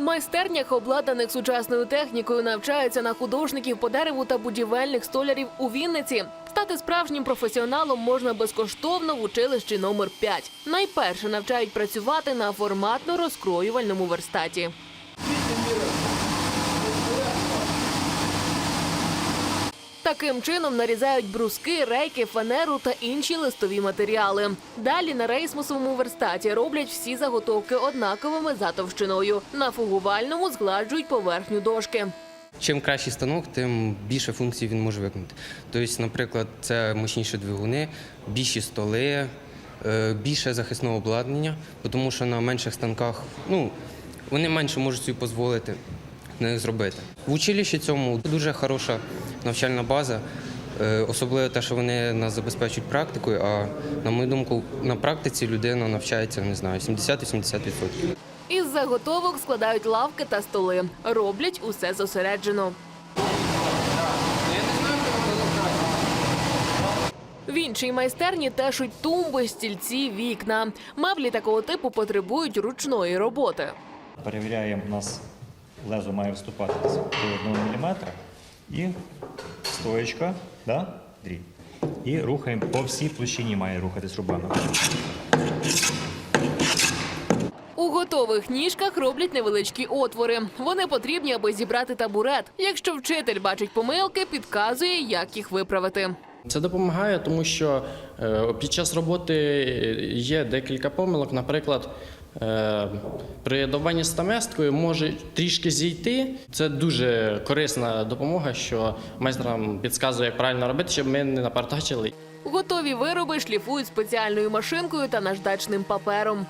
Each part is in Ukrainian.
Майстернях, обладнаних сучасною технікою, навчаються на художників по дереву та будівельних столярів у Вінниці. Стати справжнім професіоналом можна безкоштовно в училищі номер 5. Найперше навчають працювати на форматно-розкроювальному верстаті. Таким чином нарізають бруски, рейки, фанеру та інші листові матеріали. Далі на рейсмусовому верстаті роблять всі заготовки однаковими за товщиною. На фугувальному згладжують поверхню дошки. Чим кращий станок, тим більше функцій він може виконати. Тобто, наприклад, це мощніші двигуни, більші столи, е, більше захисного обладнання, тому що на менших станках ну, вони менше можуть собі дозволити на зробити. В училищі цьому дуже хороша навчальна база, е, особливо те, що вони нас забезпечують практикою. А на мою думку, на практиці людина навчається, не знаю, 70-80%. Із заготовок складають лавки та столи. Роблять усе зосереджено. В іншій майстерні тешуть тумби, стільці, вікна. Меблі такого типу потребують ручної роботи. Перевіряємо, у нас лезо має вступати до 1 мм. І стоєчка, да? дріб. І рухаємо по всій площині має рухатись рубанок. У готових ніжках роблять невеличкі отвори. Вони потрібні, аби зібрати табурет. Якщо вчитель бачить помилки, підказує, як їх виправити. Це допомагає, тому що е, під час роботи є декілька помилок. Наприклад, е, при добаванні стаместкою може трішки зійти. Це дуже корисна допомога, що майстер нам підказує, як правильно робити, щоб ми не напартачили. Готові вироби шліфують спеціальною машинкою та наждачним папером.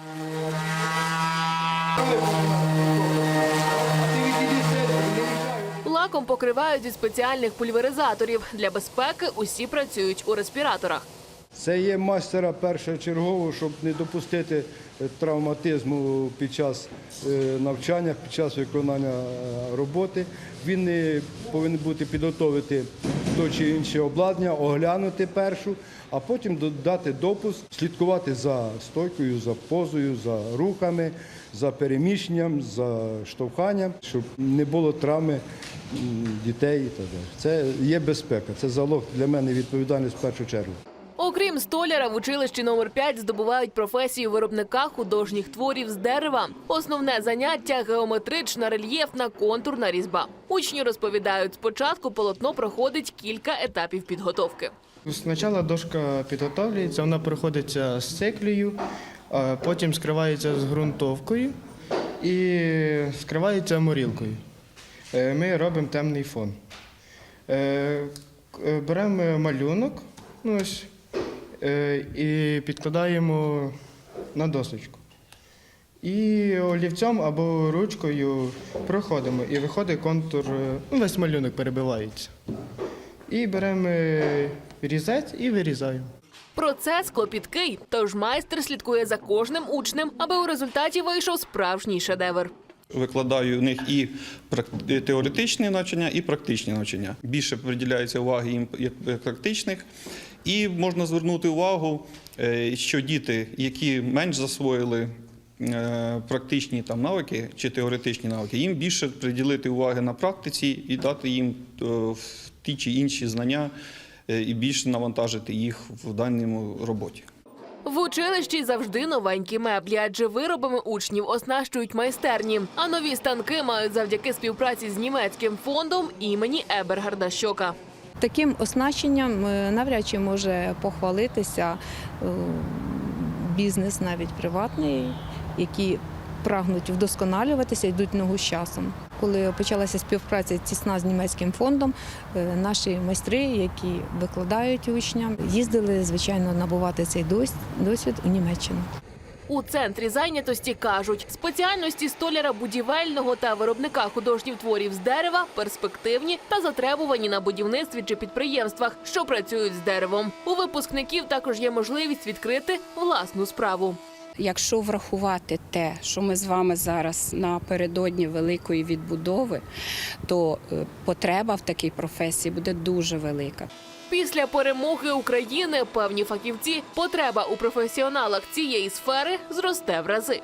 Лаком покривають зі спеціальних пульверизаторів. Для безпеки усі працюють у респіраторах. Це є мастера першочергово, щоб не допустити е, травматизму під час е, навчання, під час виконання е, роботи. Він повинен бути підготовити то чи інше обладнання, оглянути першу, а потім дати допуск, слідкувати за стойкою, за позою, за рухами, за переміщенням, за штовханням, щоб не було травми дітей. і так далі. Це є безпека. Це залог для мене відповідальність в першу чергу. Окрім столяра, в училищі номер 5 здобувають професію виробника художніх творів з дерева. Основне заняття геометрична, рельєфна, контурна різьба. Учні розповідають, спочатку полотно проходить кілька етапів підготовки. Спочатку дошка підготовлюється, вона проходиться з циклею, потім скривається з ґрунтовкою і скривається морілкою. Е, Ми робимо темний фон. Е, е, Беремо малюнок ну ось, і підкладаємо на досочку. І олівцем або ручкою проходимо, і виходить контур, е, ну, весь малюнок перебивається. І беремо е, різець і вирізаємо. Процес клопіткий, тож майстер слідкує за кожним учнем, аби у результаті вийшов справжній шедевр. Викладаю у них і теоретичні навчання, і практичні навчання. Більше приділяється уваги їм як практичних. І можна звернути увагу, е, що діти, які менш засвоїли е, практичні там навики чи теоретичні навики, їм більше приділити уваги на практиці і дати їм е, ті чи інші знання і більше навантажити їх в даному роботі. В училищі завжди новенькі меблі, адже виробами учнів оснащують майстерні. А нові станки мають завдяки співпраці з німецьким фондом імені Ебергарда Щока. Таким оснащенням е, навряд чи може похвалитися е, бізнес, навіть приватний, які прагнуть вдосконалюватися, йдуть ногу з часом. Коли почалася співпраця тісна з німецьким фондом, е, наші майстри, які викладають учням, їздили звичайно набувати цей досвід у Німеччину. У центрі зайнятості кажуть, спеціальності столяра будівельного та виробника художніх творів з дерева перспективні та затребувані на будівництві чи підприємствах, що працюють з деревом. У випускників також є можливість відкрити власну справу. Якщо врахувати те, що ми з вами зараз напередодні великої відбудови, то е, потреба в такій професії буде дуже велика. Після перемоги України певні фахівці потреба у професіоналах цієї сфери зросте в рази.